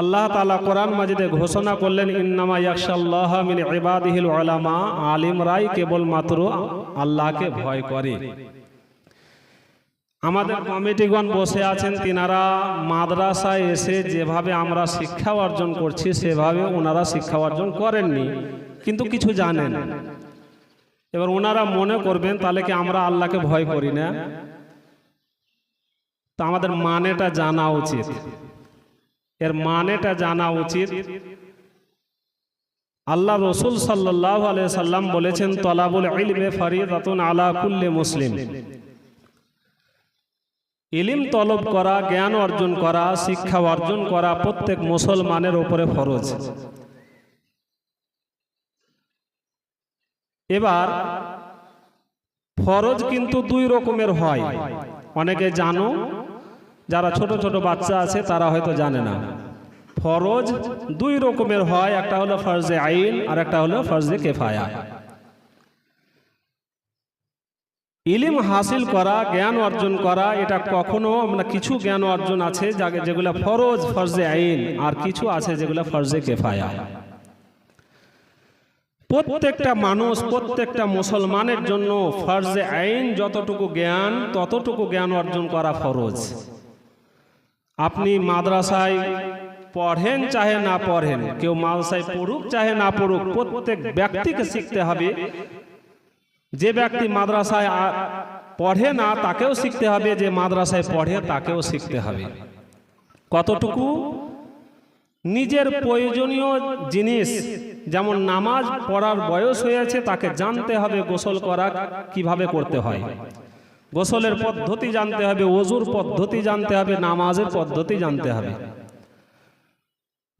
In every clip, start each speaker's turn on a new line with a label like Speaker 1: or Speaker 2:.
Speaker 1: আল্লাহ তালা কোরআন মাজিদে ঘোষণা করলেন, ইন্নামা ইয়াকশাল্লাহ মিন ইবাদিহিল উলামা আলিমরাই কেবলমাত্র আল্লাহকে ভয় করে। আমাদের কমিটিগণ বসে আছেন, তিনারা মাদ্রাসায় এসে যেভাবে আমরা শিক্ষা অর্জন করছি, সেভাবে ওনারা শিক্ষা অর্জন করেননি, কিন্তু কিছু জানেন। এবার ওনারা মনে করবেন, তাহলে কি আমরা আল্লাহকে ভয় করি না? তো আমাদের মানেটা জানা উচিত। এর মানেটা জানা উচিত। আল্লাহ রসুল সাল্লাম বলেছেন, তলাবুল আলা কুল্লে মুসলিম। ইলিম তলব করা, জ্ঞান অর্জন করা, শিক্ষা অর্জন করা প্রত্যেক মুসলমানের উপরে ফরজ। এবার, ফরজ কিন্তু দুই রকমের হয়। অনেকে জানো যারা ছোট ছোট বাচ্চা আছে, তারা হয়তো জানে না। ফরজ দুই রকমের হয়, একটা হলো ফরজে আইন আর একটা হলো ফরজে কেফায়া। ইলিম হাসিল করা, জ্ঞান অর্জন করা, এটা কখনো আমরা কিছু জ্ঞান অর্জন আছে যেগুলো ফরজ, ফরজে আইন, আর কিছু আছে যেগুলো ফরজে কেফায়া। প্রত্যেকটা মানুষ, প্রত্যেকটা মুসলমানের জন্য ফরজে আইন যতটুকু জ্ঞান, ততটুকু জ্ঞান অর্জন করা ফরজ। আপনি মাদ্রাসায় পড়েন চাহে না পড়েন কেউ মাদ্রাসায় পড়ুক চাহে না পড়ুক প্রত্যেক ব্যক্তিকে শিখতে হবে। যে ব্যক্তি মাদ্রাসায় পড়ে না তাকেও শিখতে হবে যে মাদ্রাসায় পড়ে তাকেও শিখতে হবে। কতটুকু? নিজের প্রয়োজনীয় জিনিস যেমন নামাজ পড়ার বয়স হয়েছে তাকে জানতে হবে গোসল করা কীভাবে করতে হয়। গোসলের পদ্ধতি জানতে হবে ওজুর পদ্ধতি জানতে হবে, নামাজের পদ্ধতি জানতে হবে।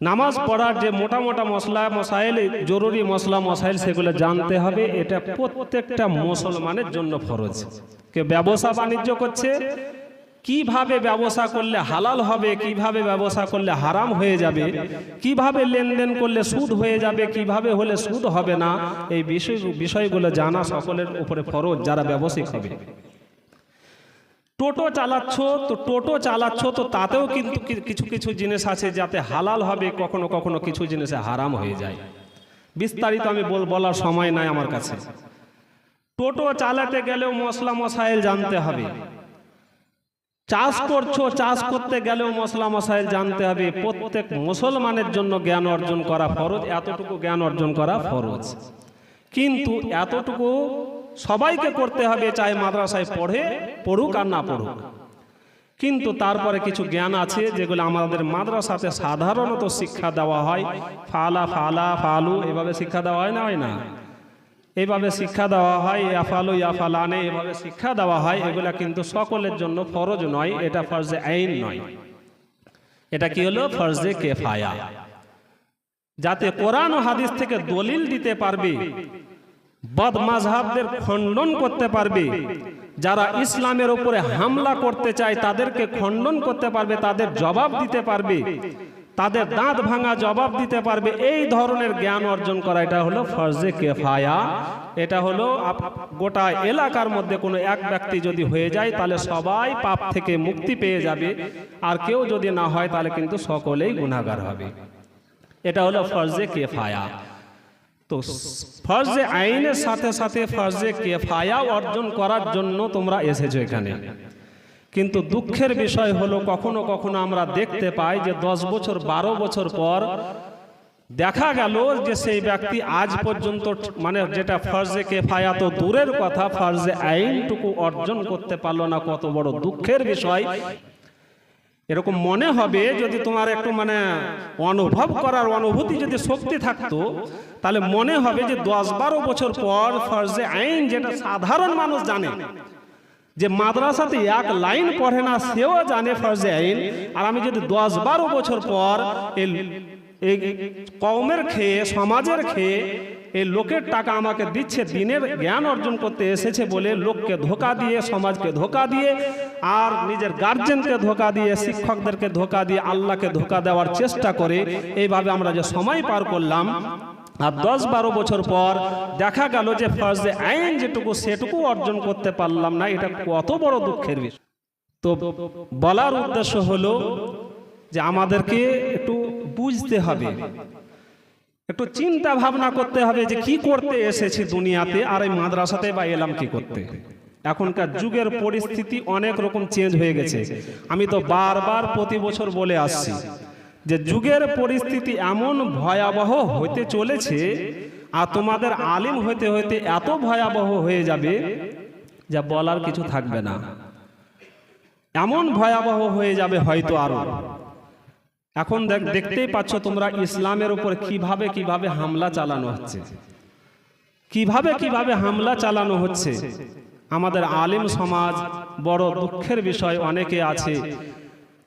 Speaker 1: নামাজ পড়ার যে মোটা মোটা মশলা, মশাইল, জরুরি মশলা, মশাইল, সেগুলো জানতে হবে, এটা প্রত্যেকটা মুসলমানের জন্য ফরজ। কে ব্যবসা বাণিজ্য করছে, কীভাবে ব্যবসা করলে হালাল হবে, কীভাবে ব্যবসা করলে হারাম হয়ে যাবে, কীভাবে লেনদেন করলে সুদ হয়ে যাবে, কীভাবে হলে সুদ হবে না, এই বিষয় বিষয়গুলো জানা সকলের উপরে ফরজ, যারা ব্যবসায়িক হবে। টোটো চালাচ্ছ, তো টোটো চালাচ্ছ, তো তাতেও কিন্তু কিছু কিছু জিনিস আছে যাতে হালাল হবে, কখনো কখনো কিছু জিনিসে হারাম হয়ে যায়। বিস্তারিত আমি বল, বলার সময় নাই আমার কাছে। টোটো চালাতে গেলেও মশলা মশাইল জানতে হবে। চাষ করছ, চাষ করতে গেলেও মশলা মশাইল জানতে হবে। প্রত্যেক মুসলমানের জন্য জ্ঞান অর্জন করা ফরজ, এতটুকু জ্ঞান অর্জন করা ফরজ। কিন্তু এতটুকু সবাইকে করতে হবে, চাই মাদ্রাসায় পড়ে পড়ুক আর না পড়ুক। কিন্তু তারপরে কিছু জ্ঞান আছে যেগুলো আমাদের মাদ্রাসাতে সাধারণত শিক্ষা দেওয়া হয়। ফালা ফালা, ফালু, এভাবে শিক্ষা দেওয়া হয় না হয় না? এভাবে শিক্ষা দেওয়া হয় ইয়াফালু ইয়াফালানে এভাবে শিক্ষা দেওয়া হয়। এগুলা কিন্তু সকলের জন্য ফরজ নয়, এটা ফরজে আইন নয়। এটা কি হলো? ফরজে কেফায়া। যাতে কোরআন ও হাদিস থেকে দলিল দিতে পারবে বদ মাঝহাবদের খণ্ডন করতে পারবে। যারা ইসলামের উপরে হামলা করতে চায়, তাদেরকে খণ্ডন করতে পারবে, তাদের জবাব দিতে পারবে। তাদের দাঁত ভাঙা জবাব দিতে পারবে। এই ধরনের জ্ঞান অর্জন করা, এটা হলো ফরজে কেফায়া। এটা হলো গোটা এলাকার মধ্যে কোনো এক ব্যক্তি যদি হয়ে যায়, তাহলে সবাই পাপ থেকে মুক্তি পেয়ে যাবে। আর কেউ যদি না হয়, তাহলে কিন্তু সকলেই গুণাগার হবে। এটা হলো ফরজে কেফায়া। তো ফরজে আইনের সাথে সাথে ফরজে কেফায়া অর্জন করার জন্য তোমরা এসেছ এখানে। কিন্তু দুঃখের বিষয় হলো, কখনো কখনো আমরা দেখতে পাই যে দশ বছর, বারো বছর পর দেখা গেল যে সেই ব্যক্তি আজ পর্যন্ত মানে যেটা ফরজে কেফায়া তো দূরের কথা, ফরজে আইনটুকু অর্জন করতে পারল না। কত বড় দুঃখের বিষয়। এরকম মনে হবে যদি তোমার একটু মানে অনুভব করার অনুভূতি যদি শক্তি থাকতো, তাহলে মনে হবে যে দশ বারো বছর পর ফরজে আইন যেটা সাধারণ মানুষ জানে, যে মাদ্রাসাতে এক লাইন পড়ে না, সেও জানে ফরজে আইন। আর আমি যদি দশ বারো বছর পর এই কওমের খেয়ে, সমাজের খেয়ে এই লোকের টাকা আমাকে দিচ্ছে, দিনের জ্ঞান অর্জন করতে এসেছে বলে লোককে ধোকা দিয়ে, সমাজকে ধোকা দিয়ে, আর নিজের গার্জেনকে ধোকা দিয়ে, শিক্ষকদেরকে ধোকা দিয়ে, আল্লাহকে ধোকা দেওয়ার চেষ্টা করে এইভাবে আমরা যে সময় পার করলাম, আর দশ বারো বছর পর দেখা গেল যে ফরজে আইন যেটুকু, সেটুকু অর্জন করতে পারলাম না, এটা কত বড় দুঃখের বিষয়। তো বলার উদ্দেশ্য হলো যে আমাদেরকে একটু বুঝতে হবে একটু চিন্তা ভাবনা করতে হবে যে কি করতে এসেছি দুনিয়াতে আর এই মাদ্রাসাতে বা এলাম কি করতে? এখনকার যুগের পরিস্থিতি অনেক রকম চেঞ্জ হয়ে গেছে। আমি তো বারবার প্রতি বছর বলে আসছি যে যুগের পরিস্থিতি এমন ভয়াবহ হতে চলেছে আর তোমাদের আলিম হইতে হইতে এত ভয়াবহ হয়ে যাবে যা বলার কিছু থাকবে না। এমন ভয়াবহ হয়ে যাবে হয়তো আরও। এখন দেখ- দেখতেই পাচ্ছ তোমরা ইসলামের উপর কীভাবে কীভাবে হামলা চালানো হচ্ছে। কীভাবে কীভাবে হামলা চালানো হচ্ছে। আমাদের আলিম সমাজ বড় দুঃখের বিষয়, অনেকে আছে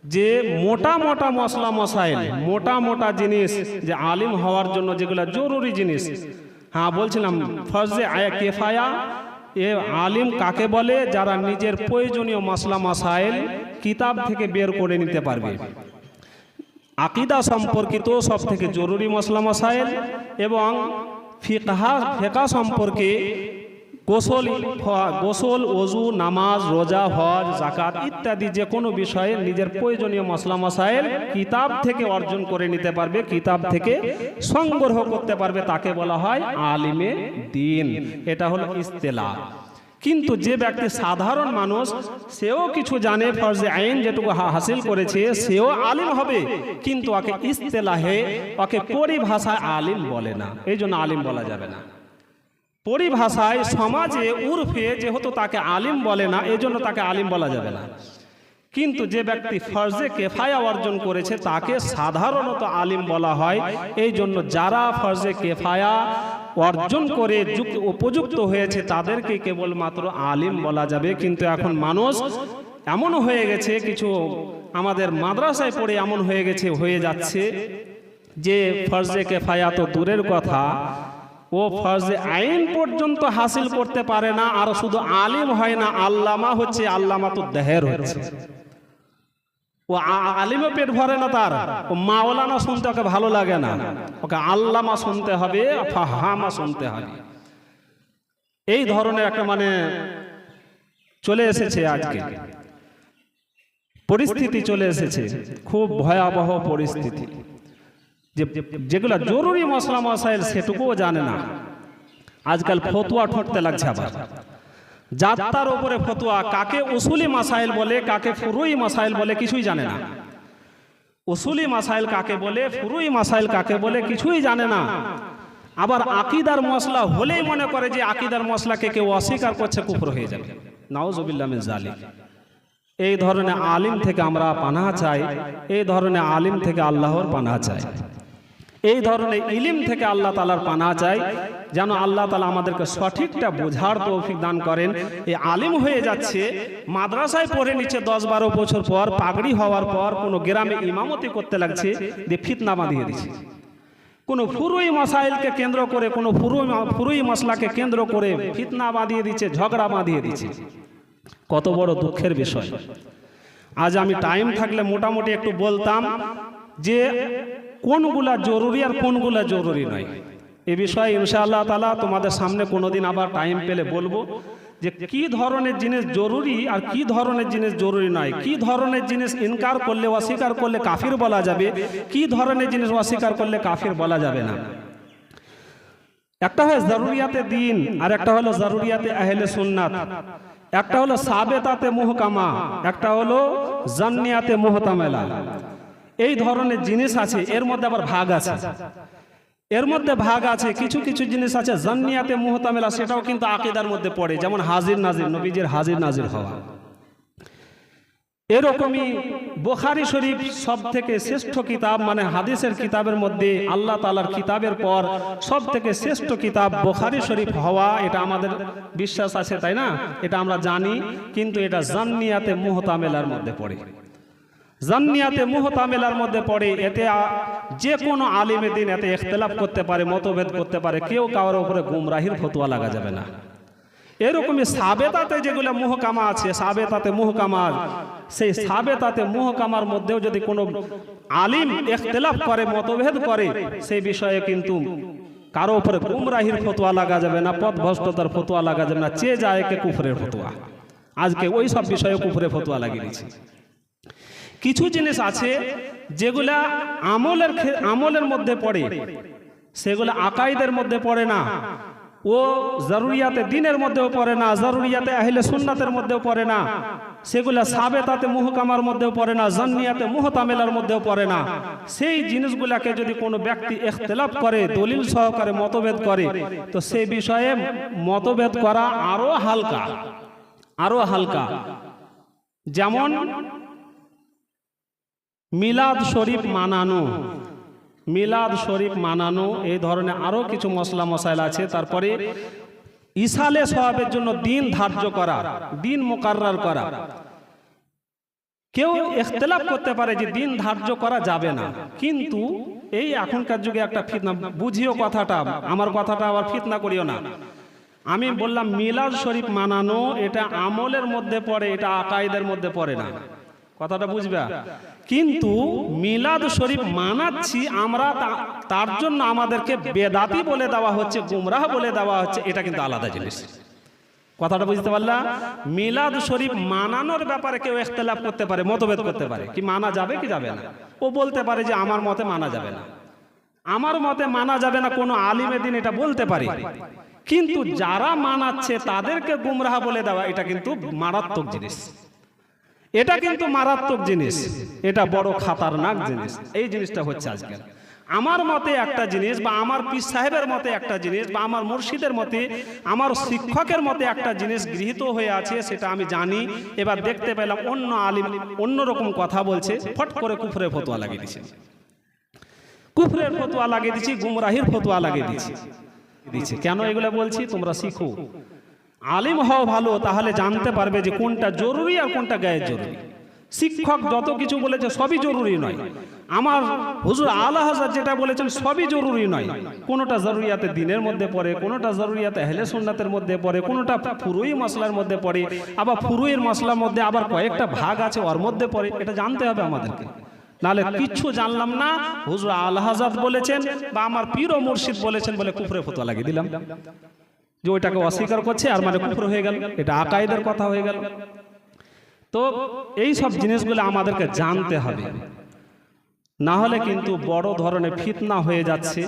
Speaker 1: যে মোটা মোটা মশলা মশাইল, মোটা মোটা জিনিস, যে আলিম হওয়ার জন্য যেগুলো জরুরি জিনিস। হ্যাঁ বলছিলাম ফজে আয়া কেফায়া, এ আলিম কাকে বলে? যারা নিজের প্রয়োজনীয় মশলা, মশাইল কিতাব থেকে বের করে নিতে পারবে। আকিদা সম্পর্কিত সব থেকে জরুরি মশলা মশাইল এবং ফিকহা ফেকা সম্পর্কে গোসল গোসল অজু নামাজ, রোজা, হজ জাকাত ইত্যাদি যে কোনো বিষয়ে নিজের প্রয়োজনীয় মশলা মশাইল কিতাব থেকে অর্জন করে নিতে পারবে, কিতাব থেকে সংগ্রহ করতে পারবে, তাকে বলা হয় আলিমে দিন। এটা হলো ইস্তেলা। কিন্তু যে ব্যক্তি সাধারণ মানুষ, সেও কিছু জানে ফরজে আইন যেটুকু হাসিল করেছে, সেও আলিম হবে। কিন্তু ওকে ইস্তেলাহে, ওকে পরিভাষায় আলিম বলে না। এই জন্য আলিম বলা যাবে না। পরিভাষায় সমাজে উর্ফে যেহেতু তাকে আলিম বলে না, এই জন্য তাকে আলিম বলা যাবে না। কিন্তু যে ব্যক্তি ফরজে কেফায়া অর্জন করেছে, তাকে সাধারণত আলিম বলা হয়। এই জন্য যারা ফরজে কেফায়া অর্জন করে যুক্ত, উপযুক্ত হয়েছে তাদেরকে কেবলমাত্র আলিম বলা যাবে। কিন্তু এখন মানুষ এমন হয়ে গেছে, কিছু আমাদের মাদ্রাসায় পড়ে এমন হয়ে গেছে, হয়ে যাচ্ছে যে ফরজে কেফায়া তো দূরের কথা। ও ফরজে আইন পর্যন্ত হাসিল করতে পারে না, আর শুধু আলিম হয় না, আল্লামা হচ্ছে আল্লামা তো দেহের হচ্ছে। ও আলিমও পেট ভরে না তার। ও মাওলানা শুনতে ওকে ভালো লাগে না। ওকে আল্লামা শুনতে হবে, ফাহামা শুনতে হবে। এই ধরনের একটা মানে চলে এসেছে আজকে। পরিস্থিতি চলে এসেছে, খুব ভয়াবহ পরিস্থিতি। যে যেগুলো জরুরি মশলা মশাইল সেটুকুও জানে না। আজকাল ফতুয়া ঠকতে লাগছে আবার। যাত্রার ওপরে ফতুয়া, কাকে উসুলি মাসাইল বলে, কাকে ফুরুই মাসাইল বলে কিছুই জানে না। উসুলি মাসাইল কাকে বলে, ফুরুই মাসাইল কাকে বলে কিছুই জানে না। আবার আকিদার মশলা হলেই মনে করে যে আকিদার মশলাকে কেউ অস্বীকার করছে, কুফর হয়ে যাবে। নাউজুবিল্লাহ মিন জালিম এই ধরনের আলিম থেকে আমরা পানা চাই, এই ধরনের আলিম থেকে আল্লাহর পানা চাই। এই ধরনের ইলিম থেকে আল্লাহ তালার পানা চাই, যেন আল্লাহ তালা আমাদেরকে সঠিকটা বোঝার তৌফিক দান করেন। এই আলিম হয়ে যাচ্ছে, মাদ্রাসায় পড়ে নিচ্ছে দশ বারো বছর পর, পাগড়ি হওয়ার পর, কোনো গ্রামে ইমামতি করতে লাগছে, দিয়ে ফিতনা বাঁধিয়ে দিচ্ছে। কোনো ফুরুই মশাইলকে কেন্দ্র করে, কোনো ফুরুই ফুরুই মশলাকে কেন্দ্র করে ফিতনা বাঁধিয়ে দিচ্ছে ঝগড়া বাঁধিয়ে দিচ্ছে। কত বড় দুঃখের বিষয়। আজ আমি টাইম থাকলে মোটামুটি একটু বলতাম যে কোনগুলা জরুরি আর কোনগুলা জরুরি নয়। এ বিষয়ে ইনশাআল্লাহ তালা তোমাদের সামনে কোনোদিন আবার টাইম পেলে বলব যে কি ধরনের জিনিস জরুরি আর কি ধরনের জিনিস জরুরি নয়। কি ধরনের জিনিস ইনকার করলে অস্বীকার করলে কাফির বলা যাবে, কি ধরনের জিনিস অস্বীকার করলে কাফির বলা যাবে না। একটা হয় জরুরিয়াতে দিন আর একটা হলো জরুরিয়াতে আহলে সুন্নাত। একটা হলো সাবেতাতে মুহকামা, একটা হলো জান্নিয়াতে মুহতামেলা। এই ধরনের জিনিস আছে, এর মধ্যে আবার ভাগ আছে। এর মধ্যে ভাগ আছে, কিছু কিছু জিনিস আছে, জান্নিয়াতে মুহতামেলা, সেটাও কিন্তু আকিদার মধ্যে পড়ে, যেমন হাজির নাজির, নবীজির হাজির নাজির হওয়া। এরকমই বোখারি শরীফ সব থেকে শ্রেষ্ঠ কিতাব মানে হাদিসের কিতাবের মধ্যে আল্লাহ তালার কিতাবের পর সব থেকে শ্রেষ্ঠ কিতাব বোখারি শরীফ হওয়া, এটা আমাদের বিশ্বাস আছে, তাই না? এটা আমরা জানি, কিন্তু এটা জান্নিয়াতে মুহতামেলার মধ্যে পড়ে। জান্নিয়াতে মুহতামেলার মধ্যে পড়ে, এতে যে কোনো আলিমে দিন এতে ইখতলাফ করতে পারে, মতভেদ করতে পারে, কেউ কারোর উপরে গুমরাহির ফতুয়া লাগা যাবে না। এরকমই সাবেতাতে যেগুলো মুহকামা আছে, সাবেতাতে মুহকামার, সেই সাবেতাতে মুহকামার মধ্যেও যদি কোনো আলিম ইখতলাফ করে, মতভেদ করে, সেই বিষয়ে কিন্তু কারও উপরে গুমরাহির ফতোয়া লাগা যাবে না পথ ভ্রষ্টতার ফতোয়া লাগা যাবে না চেয়ে যায় কে কুফরের ফতোয়া। আজকে ওই সব বিষয়ে কুফরে ফতোয়া লাগিয়ে কিছু জিনিস আছে যেগুলা আমলের আমলের মধ্যে পড়ে। সেগুলো আকাইদের মধ্যে পড়ে না। ও জরুরিয়াতে দিনের মধ্যেও পড়ে না, জরুরিয়াতে আহিলে সুন্নাতের মধ্যেও পড়ে না। সেগুলো সাবেতাতে মুহকামার মধ্যেও পড়ে না, জন্নিয়াতে মুহতামেলার মধ্যেও পড়ে না। সেই জিনিসগুলাকে যদি কোনো ব্যক্তি এখতলাফ করে, দলিল সহকারে মতভেদ করে, তো সেই বিষয়ে মতভেদ করা আরও হালকা আরও হালকা। যেমন মিলাদ শরীফ মানানো। মিলাদ শরীফ মানানো এই ধরনের আরও কিছু মশলা মশাইল আছে। তারপরে ইসালে সবাবের জন্য দিন ধার্য করা দিন মোকাররার করা। কেউ ইখতলাফ করতে পারে যে দিন ধার্য করা যাবে না। কিন্তু এই এখনকার যুগে একটা ফিতনা বুঝিও কথাটা আমার কথাটা আবার ফিতনা করিও না। আমি বললাম মিলাদ শরীফ মানানো এটা আমলের মধ্যে পড়ে এটা আকাইদের মধ্যে পড়ে না। কথাটা বুঝবা? কিন্তু মিলাদ শরীফ মানাচ্ছি আমরা তার জন্য আমাদেরকে বেদাতি বলে দেওয়া হচ্ছে, গুমরাহ বলে দেওয়া হচ্ছে, এটা কিন্তু আলাদা জিনিস। কথাটা বুঝতে পারলা? মিলাদ শরীফ মানানোর ব্যাপারে কেউ ইখতলাফ করতে পারে, মতভেদ করতে পারে। কি মানা যাবে কি যাবে না? ও বলতে পারে যে আমার মতে মানা যাবে না। আমার মতে মানা যাবে না কোনো আলিমে দিন এটা বলতে পারি। কিন্তু যারা মানাচ্ছে তাদেরকে গুমরাহ বলে দেওয়া, এটা কিন্তু মারাত্মক জিনিস। এটা কিন্তু মারাত্মক জিনিস। এটা বড় খাতারনাক জিনিস। এই জিনিসটা হচ্ছে আজকাল আমার মতে একটা জিনিস বা আমার পীর সাহেবের মতে একটা জিনিস বা আমার মুর্শিদের মতে, আমার শিক্ষকের মতে একটা জিনিস গৃহীত হয়ে আছে, সেটা আমি জানি। এবার দেখতে পেলাম অন্য আলিম অন্য রকম কথা বলছে, ফট করে কুফরে ফতোয়া লাগিয়ে দিচ্ছে কুফরের ফতোয়া লাগিয়ে দিচ্ছি গুমরাহির ফতোয়া লাগিয়ে দিচ্ছি দিচ্ছে কেন এগুলো বলছি? তোমরা শিখো। আলিম হওয়া ভালো, তাহলে জানতে পারবে যে কোনটা জরুরি আর কোনটা গায়ের জরুরি। শিক্ষক যত কিছু বলেছে সবই জরুরি নয়। আমার হুজুর আলা হাজার যেটা বলেছেন সবই জরুরি নয়। কোনোটা জরুরিয়াতে দিনের মধ্যে পড়ে, কোনোটা জরুরিয়াতে হেলে সুন্নাতের মধ্যে পড়ে, কোনোটা ফুরুই মশলার মধ্যে পড়ে, আবার ফুরুইয়ের মশলার মধ্যে আবার কয়েকটা ভাগ আছে ওর মধ্যে পড়ে, এটা জানতে হবে আমাদেরকে। নালে কিচ্ছু জানলাম না, হুজুর আল হাজাদ বলেছেন বা আমার পীর মুর্শিদ বলেছেন বলে কুফরে ফতোয়া লাগিয়ে দিলাম। যে ওইটাকে অস্বীকার করছে, আর মানে কুফর হয়ে গেল। এটা আকাইদের কথা হয়ে গেল। তো এই সব জিনিসগুলো আমাদেরকে জানতে হবে। না হলে কিন্তু বড় ধরনের ফিতনা হয়ে যাচ্ছে।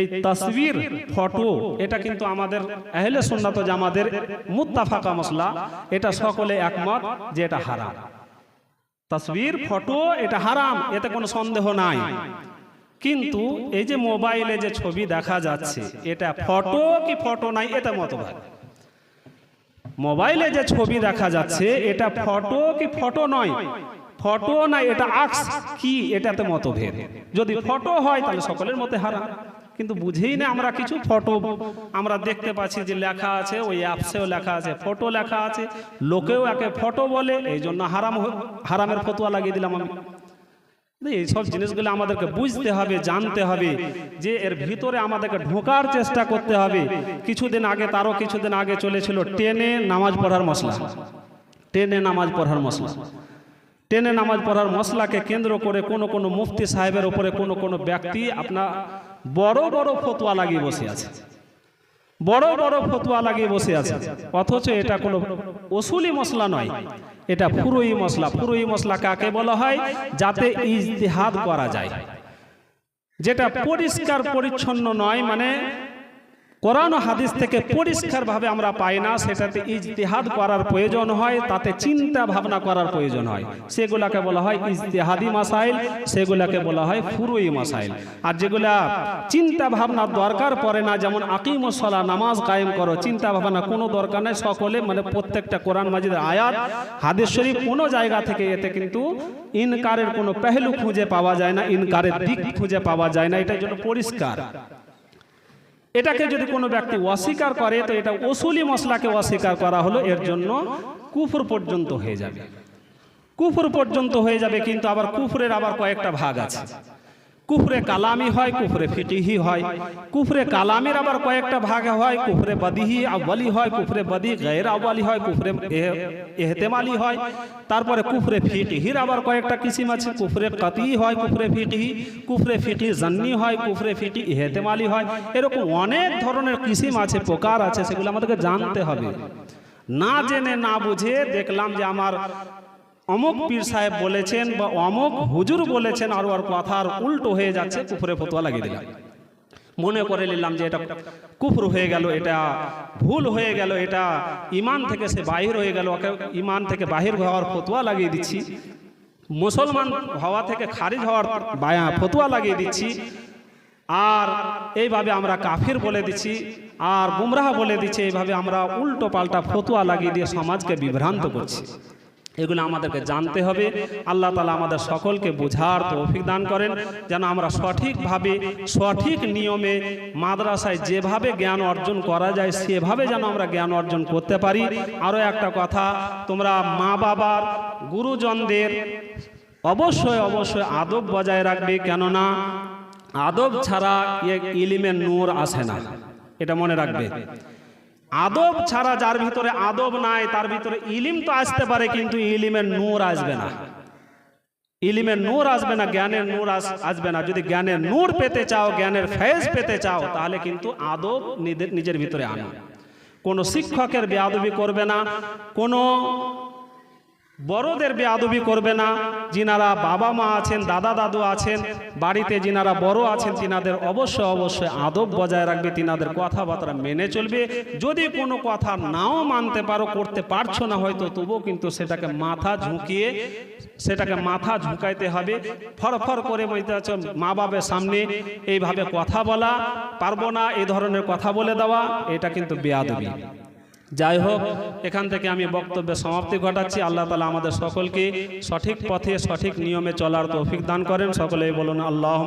Speaker 1: এই তসবির, ফটো, এটা কিন্তু আমাদের আহলে সুন্নাত জামাদের মুত্তাফাকা মসলা এটা সকলে একমত যে এটা হারাম। তসবির, ফটো, এটা হারাম, এতে কোনো সন্দেহ নাই। কিন্তু এই যে মোবাইলে যে ছবি দেখা যাচ্ছে, এটা ফটো কি ফটো নাই, এটা মতবাদ। মোবাইলে যে ছবি দেখা যাচ্ছে, এটা ফটো কি ফটো নয়? ফটো না, এটা আক্স। কি? এটাতে মতভেদ। যদি ফটো হয়, তাহলে সকলের মতে হারাম। কিন্তু বুঝেই না আমরা কিছু ফটো। আমরা দেখতে পাচ্ছি যে লেখা আছে, ওই অ্যাপসেও লেখা আছে, ফটো লেখা আছে। লোকেও একে ফটো বলে এই জন্য হারাম হারামের ফতোয়া লাগিয়ে দিলাম আমি। এই সব জিনিসগুলো আমাদেরকে বুঝতে হবে, জানতে হবে যে এর ভিতরে আমাদেরকে ঢোকার চেষ্টা করতে হবে। কিছুদিন আগে তারও কিছুদিন আগে চলেছিল টেনে নামাজ পড়ার মশলা। টেনে নামাজ পড়ার মশলা। টেনে নামাজ পড়ার মশলাকে কেন্দ্র করে কোনো কোনো মুফতি সাহেবের উপরে কোনো কোনো ব্যক্তি আপনার বড় বড় ফতোয়া লাগিয়ে বসে আছে। বড় বড় ফতুয়া লাগিয়ে বসে আছে। অথচ এটা কোনো অসুলি মশলা নয়। এটা পুরোই মশলা। পুরোই মশলা কাকে বলা হয়? যাতে ইজতেহাদ করা যায়। যেটা পরিষ্কার, পরিচ্ছন্ন নয় মানে কোরআন ও হাদিস থেকে পরিষ্কারভাবে আমরা পাই না, সেটাতে ইজতিহাদ করার প্রয়োজন হয়, তাতে চিন্তা ভাবনা করার প্রয়োজন হয়। সেগুলাকে বলা হয় ইজতিহাদি মাসাইল, সেগুলাকে বলা হয় ফুরুই মাসাইল। আর যেগুলা চিন্তা ভাবনার দরকার পড়ে না, যেমন আকিমসলা নামাজ কায়েম করো, চিন্তা ভাবনা কোনো দরকার নেই, সকলে মানে প্রত্যেকটা কোরআন মাজিদের আয়াত, হাদিস শরীফ কোনো জায়গা থেকে এতে কিন্তু ইনকারের কোনো পেহলু খুঁজে পাওয়া যায় না, ইনকারের দিক খুঁজে পাওয়া যায় না, এটার জন্য পরিষ্কার। এটাকে যদি কোনো ব্যক্তি অস্বীকার করে তো এটা ওসুলি মশলাকে অস্বীকার করা হলো এর জন্য কুফর পর্যন্ত হয়ে যাবে। কুফর পর্যন্ত হয়ে যাবে কিন্তু আবার কুফরের আবার কয়েকটা ভাগ আছে। কুফরে কালামি হয়, কুফরে ফিটিহি হয়। কুফরে কালামের আবার কয়েকটা ভাগ হয়, কুফরে বদিহি আব্বালি হয়, কুফরে বদি গैर আব্বালি হয়, কুফরে এহ- এহতেমালি হয়। তারপরে কুফরে ফিটিহির আবার কয়েকটা কিসিম আছে, কুফরে কতি হয়, কুফরে ফিটিহি কুফরে ফিটি জান্নি হয়, কুফরে ফিটি এহতেমালি হয়। এরকম অনেক ধরনের কিসিম আছে, প্রকার আছে, সেগুলো আমাদেরকে জানতে হবে। না জেনে না বুঝে দেখলাম যে আমার অমুক পীর সাহেব বলেছেন বা অমুক হুজুর বলেছেন, আর ওর কথার উল্টো হয়ে যাচ্ছে, কুফরে ফতোয়া লাগিয়ে দিলাম। মনে করে নিলাম যে এটা কুফর হয়ে গেল, এটা ভুল হয়ে গেল, এটা ইমান থেকে সে বাহির হয়ে গেল, ওকে ইমান থেকে বাহির হওয়ার ফতোয়া লাগিয়ে দিচ্ছি। মুসলমান হওয়া থেকে খারিজ হওয়ার বায়া ফতোয়া লাগিয়ে দিচ্ছি। আর এইভাবে আমরা কাফির বলে দিচ্ছি, আর গুমরাহ বলে দিচ্ছি, এইভাবে আমরা উল্টো পাল্টা ফতোয়া লাগিয়ে দিয়ে সমাজকে বিভ্রান্ত করছি। এগুলো আমাদেরকে জানতে হবে। আল্লাহ তালা আমাদের সকলকে বোঝার তৌফিক দান করেন। যেন আমরা সঠিকভাবে, সঠিক নিয়মে মাদ্রাসায় যেভাবে জ্ঞান অর্জন করা যায়, সেভাবে যেন আমরা জ্ঞান অর্জন করতে পারি। আরও একটা কথা, তোমরা মা বাবার গুরুজনদের অবশ্যই অবশ্যই আদব বজায় রাখবে। কেননা আদব ছাড়া ইলিমের নূর আসে না। এটা মনে রাখবে। আদব ছাড়া যার ভিতরে আদব নাই, তার ভিতরে ইলিম তো আসতে পারে, কিন্তু ইলিমের নূর আসবে না। ইলিমের নূর আসবে না, জ্ঞানের নূর আস- আসবে না। যদি জ্ঞানের নূর পেতে চাও, জ্ঞানের ফেজ পেতে চাও, তাহলে কিন্তু আদব নিজের নিজের ভিতরে আনো। কোনো শিক্ষকের বেয়াদবি করবে না, কোনো বড়দের বেয়াদবি করবে না। যিনারা বাবা মা আছেন, দাদা দাদু আছেন, বাড়িতে যিনারা বড় আছেন, তিনাদের অবশ্যই অবশ্যই আদব বজায় রাখবে, তিনাদের কথাবার্তা মেনে চলবে। যদি কোনো কথা নাও মানতে পারো, করতে পারছ না হয়তো, তবুও কিন্তু সেটাকে মাথা ঝুঁকিয়ে, সেটাকে মাথা ঝুঁকাইতে হবে। ফরফর করে মা বাবার সামনে এইভাবে কথা বলা, পারব না এই ধরনের কথা বলে দেওয়া, এটা কিন্তু বেয়াদবি। যাই হোক, এখান থেকে আমি বক্তব্যে সমাপ্তি ঘটাচ্ছি। আল্লাহ তালা আমাদের সকলকে সঠিক পথে সঠিক নিয়মে চলার তৌফিক দান করেন। সকলেই বলুন আল্লাহ